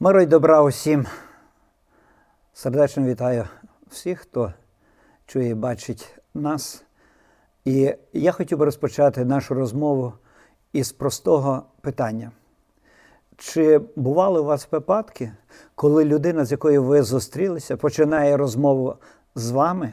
Миро й добра усім. Сердечно вітаю всіх, хто чує і бачить нас. І я хотів би розпочати нашу розмову із простого питання. Чи бували у вас випадки, коли людина, з якою ви зустрілися, починає розмову з вами,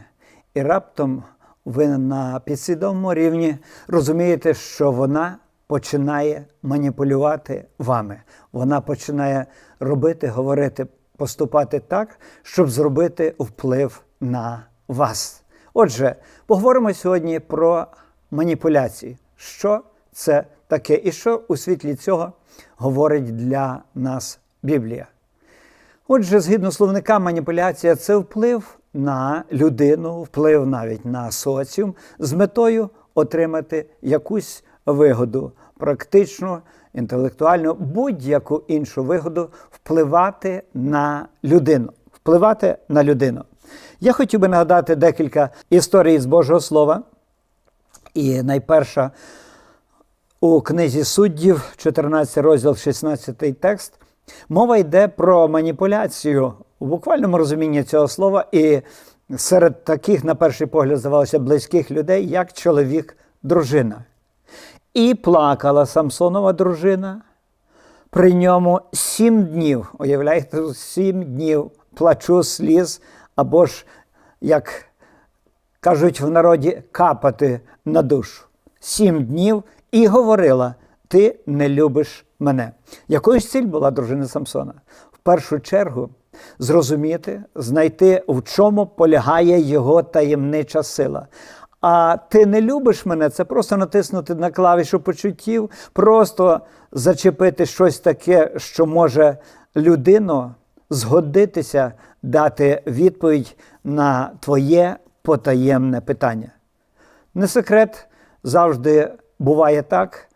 і раптом ви на підсвідомому рівні розумієте, що вона починає маніпулювати вами. Вона починає робити, говорити, поступати так, щоб зробити вплив на вас. Отже, поговоримо сьогодні про маніпуляції. Що це таке і що у світлі цього говорить для нас Біблія? Отже, згідно словника, маніпуляція це вплив на людину, вплив навіть на соціум з метою отримати якусь вигоду, практичну, інтелектуальну, будь-яку іншу вигоду, впливати на людину. Впливати на людину. Я хотів би нагадати декілька історій з Божого Слова. І найперша у книзі суддів, 14 розділ, 16 текст. Мова йде про маніпуляцію у буквальному розумінні цього слова, і серед таких, на перший погляд, здавалося, близьких людей, як чоловік, дружина. І плакала Самсонова дружина. При ньому сім днів, уявляєте, сім днів плачу сліз, або ж, як кажуть в народі, капати на душу. Сім днів і говорила: Ти не любиш мене. Якою ж ціль була дружина Самсона? В першу чергу зрозуміти, знайти, в чому полягає його таємнича сила. А ти не любиш мене, це просто натиснути на клавішу почуттів, просто зачепити щось таке, що може людину згодитися дати відповідь на твоє потаємне питання. Не секрет, завжди буває так,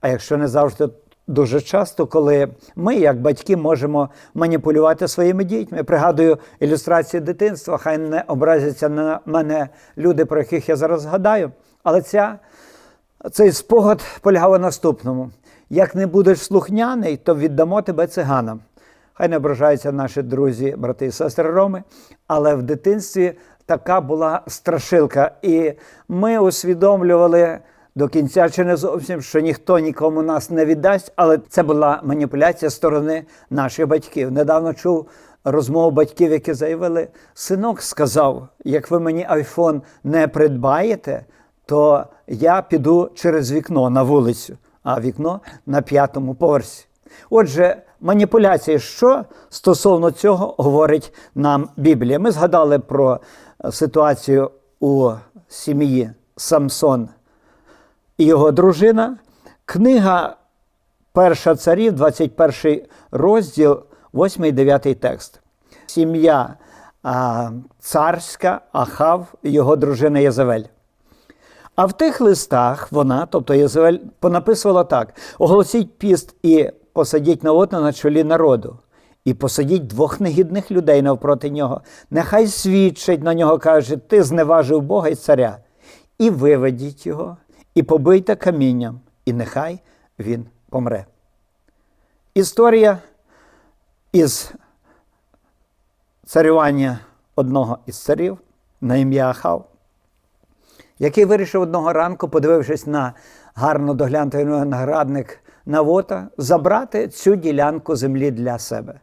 а якщо не завжди, дуже часто, коли ми, як батьки, можемо маніпулювати своїми дітьми. Пригадую ілюстрації дитинства, хай не образяться на мене люди, про яких я зараз згадаю. Але ця, цей спогад полягав у наступному: як не будеш слухняний, то віддамо тебе циганам. Хай не ображаються наші друзі, брати і сестри Роми, але в дитинстві така була страшилка. І ми усвідомлювали до кінця чи не зовсім, що ніхто нікому нас не віддасть, але це була маніпуляція сторони наших батьків. Недавно чув розмову батьків, які заявили: синок сказав: як ви мені айфон не придбаєте, то я піду через вікно на вулицю, а вікно на п'ятому поверсі. Отже, маніпуляції, що стосовно цього говорить нам Біблія. Ми згадали про ситуацію у сім'ї Самсон і його дружина. Книга Перша царів, 21 розділ, 8 і 9 текст. Сім'я царська, Ахав, його дружина Єзавель. А в тих листах вона, тобто Єзавель, понаписувала так: оголосіть піст і посадіть Наотна на чолі народу, і посадіть двох негідних людей навпроти нього. Нехай свідчать на нього, каже, ти зневажив Бога і царя, і виведіть його, і побийте камінням, і нехай він помре. Історія із царювання одного із царів на ім'я Ахав, який вирішив одного ранку, подивившись на гарно доглянутий виноградник Навота, забрати цю ділянку землі для себе.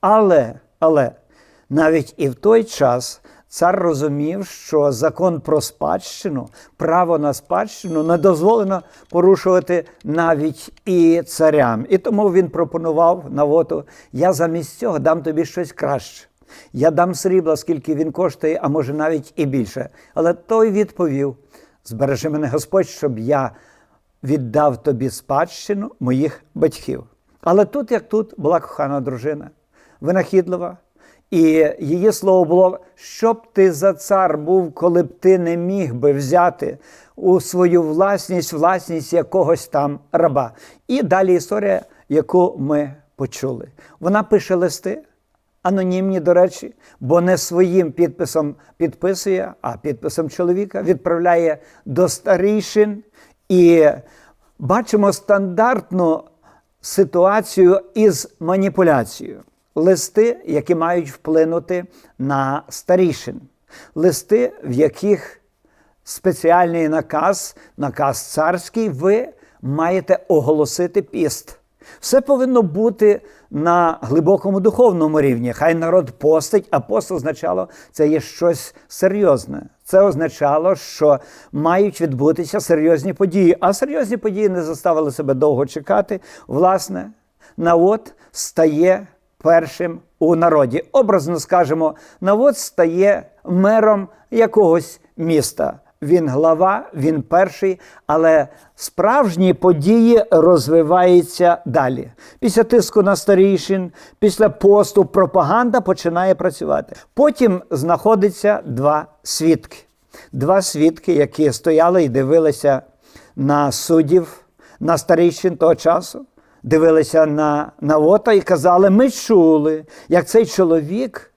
Але, але навіть і в той час цар розумів, що закон про спадщину, право на спадщину не дозволено порушувати навіть і царям. І тому він пропонував Навоту: я замість цього дам тобі щось краще. Я дам срібла, скільки він коштує, а може навіть і більше. Але той відповів: збережи мене Господь, щоб я віддав тобі спадщину моїх батьків. Але тут, як тут, була кохана дружина, винахідлива. І її слово було, щоб ти за цар був, коли б ти не міг би взяти у свою власність, власність якогось там раба. І далі історія, яку ми почули. Вона пише листи, анонімні, до речі, бо не своїм підписом підписує, а підписом чоловіка відправляє до старішин. І бачимо стандартну ситуацію із маніпуляцією. Листи, які мають вплинути на старішин, листи, в яких спеціальний наказ, наказ царський, ви маєте оголосити піст. Все повинно бути на глибокому духовному рівні. Хай народ постить, а пост означало, це є щось серйозне. Це означало, що мають відбутися серйозні події. А серйозні події не заставили себе довго чекати. Власне, Навод стає першим у народі. Образно скажемо, Навод стає мером якогось міста. Він глава, він перший, але справжні події розвиваються далі. Після тиску на старішин, після посту пропаганда починає працювати. Потім знаходиться два свідки. Два свідки, які стояли і дивилися на суддів, на старішин того часу, дивилися на Навота і казали: ми чули, як цей чоловік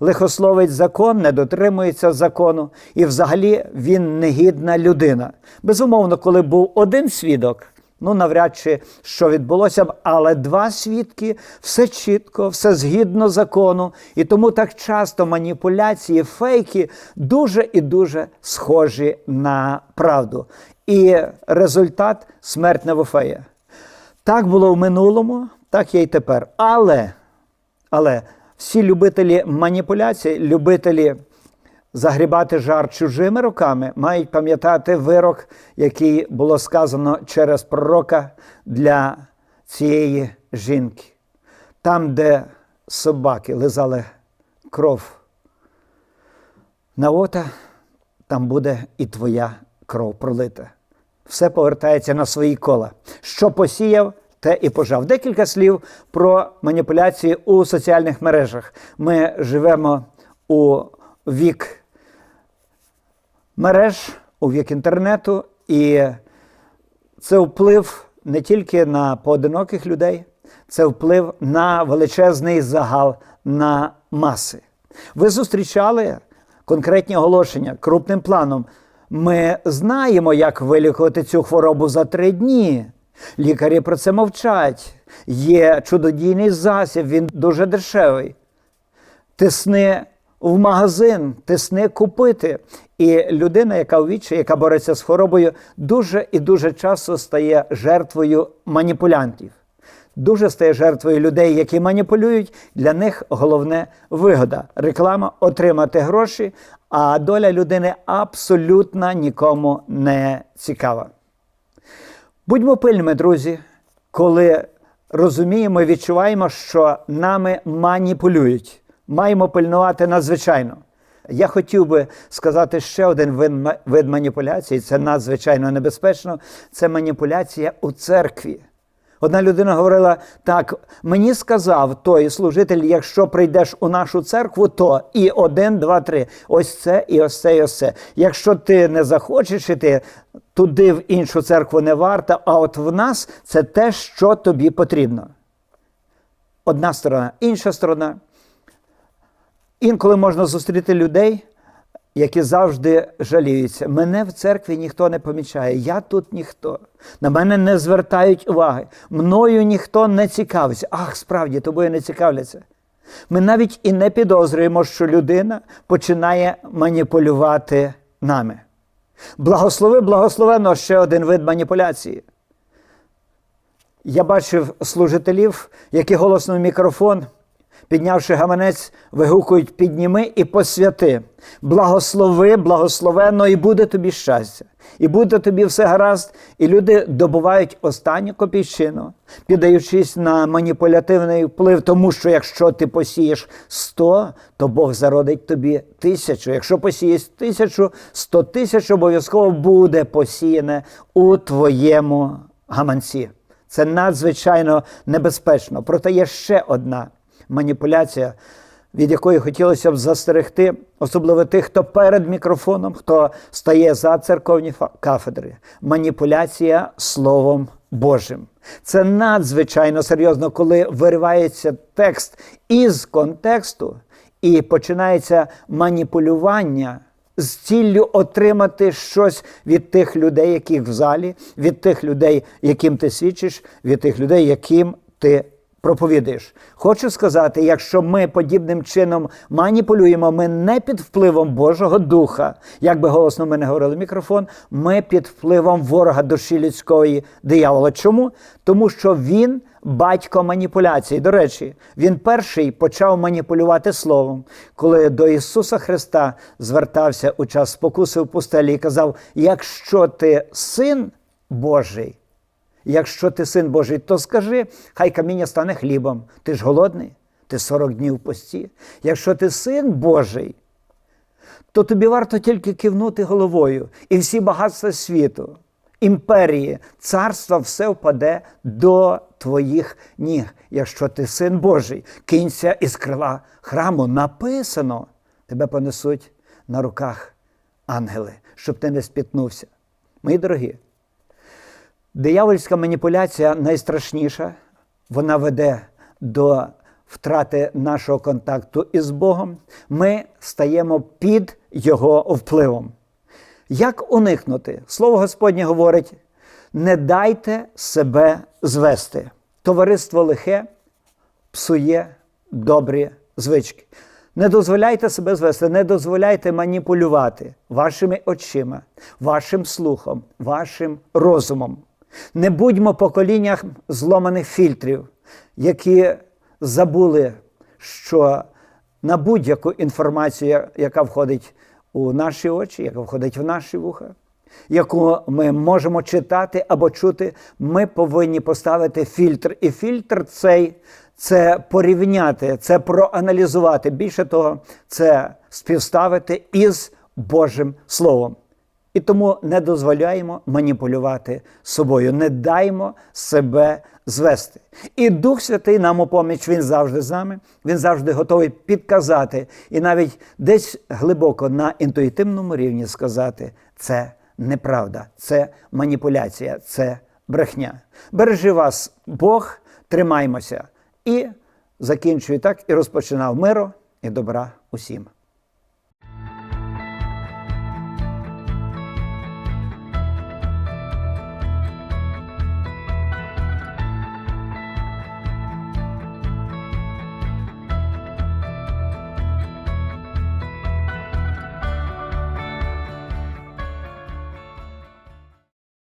лихословить закон, не дотримується закону, і взагалі він негідна людина. Безумовно, коли був один свідок, ну навряд чи що відбулося б, але два свідки все чітко, все згідно закону. І тому так часто маніпуляції, фейки дуже і дуже схожі на правду. І результат смерть Невофея. Так було в минулому, так є й тепер. Але, але всі любителі маніпуляцій, любителі загрібати жар чужими руками, мають пам'ятати вирок, який було сказано через пророка для цієї жінки. Там, де собаки лизали кров Наота, там буде і твоя кров пролита. Все повертається на свої кола. Що посіяв, те і пожав. Декілька слів про маніпуляції у соціальних мережах. Ми живемо у вік мереж, у вік інтернету, і це вплив не тільки на поодиноких людей, це вплив на величезний загал на маси. Ви зустрічали конкретні оголошення крупним планом. Ми знаємо, як вилікувати цю хворобу за три дні. Лікарі про це мовчать. Є чудодійний засіб, він дуже дешевий. Тисни в магазин, тисни купити. І людина, яка вічі, яка бореться з хворобою, дуже і дуже часто стає жертвою маніпулянтів. Дуже стає жертвою людей, які маніпулюють. Для них головне вигода. Реклама отримати гроші, а доля людини абсолютно нікому не цікава. Будьмо пильними, друзі, коли розуміємо і відчуваємо, що нами маніпулюють. Маємо пильнувати надзвичайно. Я хотів би сказати ще один вид, маніпуляції, це надзвичайно небезпечно. Це маніпуляція у церкві. Одна людина говорила: так, мені сказав той служитель, якщо прийдеш у нашу церкву, то і один, два, три. Ось це, і ось це, і ось це. Якщо ти не захочеш іти, туди в іншу церкву не варто, а от в нас це те, що тобі потрібно. Одна сторона, інша сторона. Інколи можна зустріти людей, які завжди жаліються. Мене в церкві ніхто не помічає, я тут ніхто. На мене не звертають уваги. Мною ніхто не цікавиться. Ах, справді, тобою не цікавляться. Ми навіть і не підозрюємо, що людина починає маніпулювати нами. Благослови, благословено ще один вид маніпуляції. Я бачив служителів, які голосно в мікрофон піднявши гаманець, вигукують підніми і посвяти. Благослови, благословенно, і буде тобі щастя, і буде тобі все гаразд. І люди добувають останню копійчину, піддаючись на маніпулятивний вплив, тому що якщо ти посієш сто, то Бог зародить тобі тисячу. Якщо посієш тисячу, сто тисяч обов'язково буде посіяне у твоєму гаманці. Це надзвичайно небезпечно. Проте є ще одна маніпуляція, від якої хотілося б застерегти, особливо тих, хто перед мікрофоном, хто стає за церковні кафедри. Маніпуляція Словом Божим. Це надзвичайно серйозно, коли виривається текст із контексту і починається маніпулювання з ціллю отримати щось від тих людей, яких в залі, від тих людей, яким ти свідчиш, від тих людей, яким ти проповідуєш. Хочу сказати, якщо ми подібним чином маніпулюємо, ми не під впливом Божого Духа, як би голосно ми не говорили мікрофон, ми під впливом ворога душі людської диявола. Чому? Тому що він батько маніпуляцій. До речі, він перший почав маніпулювати словом, коли до Ісуса Христа звертався у час спокуси в пустелі і казав: якщо ти син Божий, Якщо ти син Божий, то скажи, хай каміння стане хлібом. Ти ж голодний, ти 40 днів в пості. Якщо ти син Божий, то тобі варто тільки кивнути головою, і всі багатства світу, імперії, царства все впаде до твоїх ніг. Якщо ти син Божий, кинься із крила храму. Написано, тебе понесуть на руках ангели, щоб ти не спітнувся. Мої дорогі. Диявольська маніпуляція найстрашніша, вона веде до втрати нашого контакту із Богом. Ми стаємо під Його впливом. Як уникнути? Слово Господнє говорить: не дайте себе звести. Товариство лихе псує добрі звички. Не дозволяйте себе звести, не дозволяйте маніпулювати вашими очима, вашим слухом, вашим розумом. Не будьмо поколінням зломаних фільтрів, які забули, що на будь-яку інформацію, яка входить у наші очі, яка входить в наші вуха, яку ми можемо читати або чути, ми повинні поставити фільтр. І фільтр цей це порівняти, це проаналізувати. Більше того, це співставити із Божим Словом. І тому не дозволяємо маніпулювати собою, не даймо себе звести. І Дух Святий нам у поміч, він завжди з нами, він завжди готовий підказати і навіть десь глибоко на інтуїтивному рівні сказати: це неправда, це маніпуляція, це брехня. Бережи вас Бог, тримаймося. І закінчую так і розпочинав миру і добра усім.